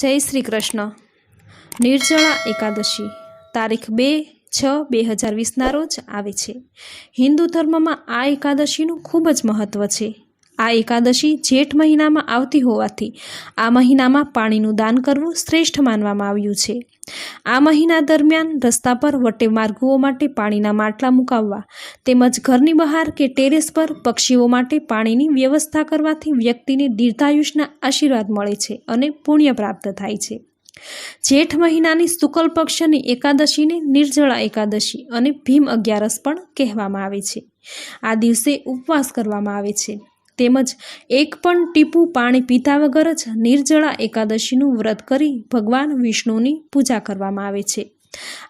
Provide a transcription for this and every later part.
જય શ્રી કૃષ્ણ. નિર્જળા એકાદશી, તારીખ બે છ બે હજાર વીસના રોજ આવે છે. હિન્દુ ધર્મમાં આ એકાદશીનું ખૂબ જ મહત્ત્વ છે. આ એકાદશી જેઠ મહિનામાં આવતી હોવાથી આ મહિનામાં પાણીનું દાન કરવું શ્રેષ્ઠ માનવામાં આવ્યું છે. આ મહિના દરમિયાન રસ્તા પર વટે માર્ગો માટે પાણીના માટલા મુકાવવા તેમજ ઘરની બહાર કે ટેરેસ પર પક્ષીઓ માટે પાણીની વ્યવસ્થા કરવાથી વ્યક્તિને દીર્ઘાયુષના આશીર્વાદ મળે છે અને પુણ્ય પ્રાપ્ત થાય છે. જેઠ મહિનાની શુકલ પક્ષની એકાદશીને નિર્જળા એકાદશી અને ભીમ અગિયારસ પણ કહેવામાં આવે છે. આ દિવસે ઉપવાસ કરવામાં આવે છે. તેમજ એક પણ ટીપું પાણી પીતા વગર જ નિર્જળા એકાદશીનું વ્રત કરી ભગવાન વિષ્ણુની પૂજા કરવામાં આવે છે.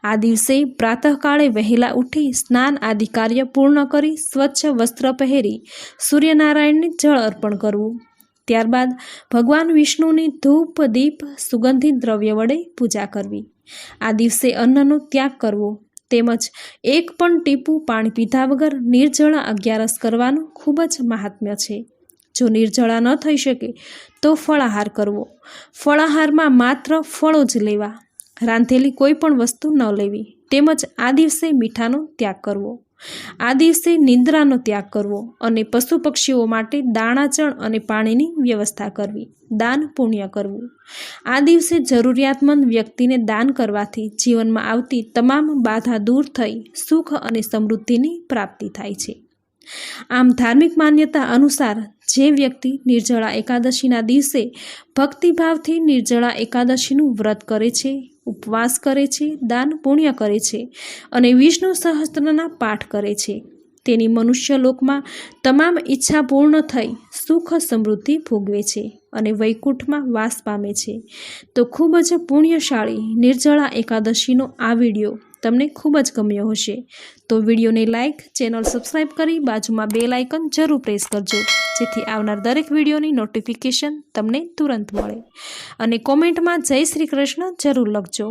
આ દિવસે પ્રાતઃકાળે વહેલા ઉઠી સ્નાન આદિ કાર્ય પૂર્ણ કરી સ્વચ્છ વસ્ત્ર પહેરી સૂર્યનારાયણને જળ અર્પણ કરવું. ત્યારબાદ ભગવાન વિષ્ણુની ધૂપ, દીપ, સુગંધિત દ્રવ્ય વડે પૂજા કરવી. આ દિવસે અન્નનો ત્યાગ કરવો. તેમજ એક પણ ટીપું પાણી પીધા વગર નિર્જળા અગિયારસ કરવાનું ખૂબ જ મહાત્મ્ય છે. જો નિર્જળા ન થઈ શકે, તો ફળાહાર કરવો. ફળાહારમાં માત્ર ફળો જ લેવા. રાંધેલી કોઈ પણ વસ્તુ ન લેવી. તેમજ આ દિવસે મીઠાનો ત્યાગ કરવો. આ દિવસે નિંદ્રાનો ત્યાગ કરવો અને પશુ પક્ષીઓ માટે દાણાચણ અને પાણીની વ્યવસ્થા કરવી, દાન પુણ્ય કરવું. આ દિવસે જરૂરિયાતમંદ વ્યક્તિને દાન કરવાથી જીવનમાં આવતી તમામ બાધા દૂર થઈ સુખ અને સમૃદ્ધિની પ્રાપ્તિ થાય છે. આમ ધાર્મિક માન્યતા અનુસાર જે વ્યક્તિ નિર્જળા એકાદશીના દિવસે ભક્તિભાવથી નિર્જળા એકાદશીનું વ્રત કરે છે, ઉપવાસ કરે છે, દાન પુણ્ય કરે છે અને વિષ્ણુ સહસ્ત્રના પાઠ કરે છે. તેની મનુષ્ય લોકમાં તમામ ઈચ્છા પૂર્ણ થઈ સુખ સમૃદ્ધિ ભોગવે છે અને વૈકુંઠમાં વાસ પામે છે. તો ખૂબ જ પુણ્યશાળી નિર્જળા એકાદશીનો આ વીડિયો તમને ખૂબ જ ગમ્યો હશે. તો વિડીયોને લાઇક ચેનલ સબસ્ક્રાઈબ કરી બાજુમાં બે લાઇકન જરૂર પ્રેસ કરજો, જેથી આવનાર દરેક વિડીયોની નોટિફિકેશન તમને તુરંત મળે. અને કોમેન્ટમાં જય શ્રી કૃષ્ણ જરૂર લખજો.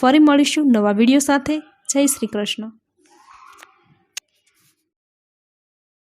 ફરી મળીશું નવા વીડિયો સાથે. જય શ્રી કૃષ્ણ.